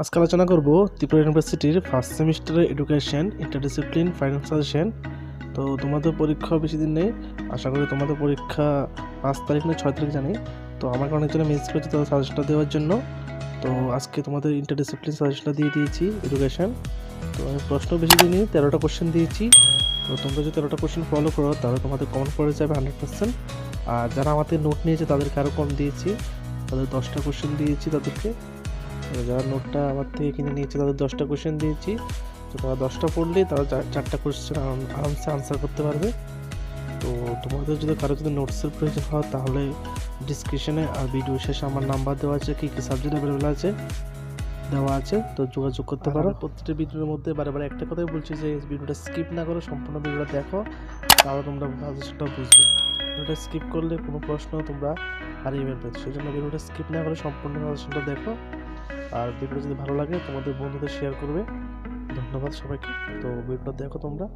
আজকে আলোচনা করব ত্রিপুরা ইউনিভার্সিটির ফার্স্ট সেমিস্টারের এডুকেশন ইন্টারডিসিপ্লিন ফাইনাল সাজেশন তো তোমাদের পরীক্ষা বেশি দিন নেই। আশা করি তোমাদের পরীক্ষা পাঁচ তারিখ না ছয় তারিখ জানি। তো আমাকে অনেকজনে মিস করেছে তাদের সাজেশনটা দেওয়ার জন্য। তো আজকে তোমাদের ইন্টারডিসিপ্লিন সাজেশনটা দিয়ে দিয়েছি এডুকেশন তো আমি প্রশ্ন বেশি দিইনি, তেরোটা কোশ্চেন দিয়েছি। তো তোমরা যদি তেরোটা কোশ্চেন ফলো করো, তাহলে তোমাদের কমন পড়ে যাবে হান্ড্রেড পার্সেন্ট আর যারা আমাদের নোট নিয়েছে, তাদেরকে আরও কম দিয়েছি। তাদের দশটা কোশ্চেন দিয়েছি তাদেরকে। যারা নোটটা আমার থেকে কিনে নিয়েছে, তাদের দশটা কোশ্চেন দিয়েছি। তো তারা দশটা পড়লে তারা চার- চারটা কোশ্চেন আরামসে আনসার করতে পারবে। তো তোমাদের যদি কারও যদি নোটসের প্রয়োজন হয়, তাহলে ডিসক্রিপশনে আর ভিডিও শেষে আমার নাম্বার দেওয়া আছে, কী কী সাবজেক্ট অ্যাভেলেবেল আছে, দেওয়া আছে, তো যোগাযোগ করতে পারো। প্রত্যেকটা ভিডিওর মধ্যে বারে একটা কথাই বলছি যে, ভিডিওটা স্কিপ না করো, সম্পূর্ণ ভিডিওটা দেখো, তাহলে তোমরা সাজেশনটা বুঝবে। ভিডিওটা স্কিপ করলে কোনো প্রশ্ন তোমরা হারিয়ে ফেলবে সেই জন্য ভিডিওটা স্কিপ না করে সম্পূর্ণ সাজেশনটা দেখো। আর ভিডিও যদি ভালো লাগে, তোমাদের বন্ধুদের শেয়ার করবে। ধন্যবাদ সবাইকে। তো ভিডিওটা দেখো তোমরা।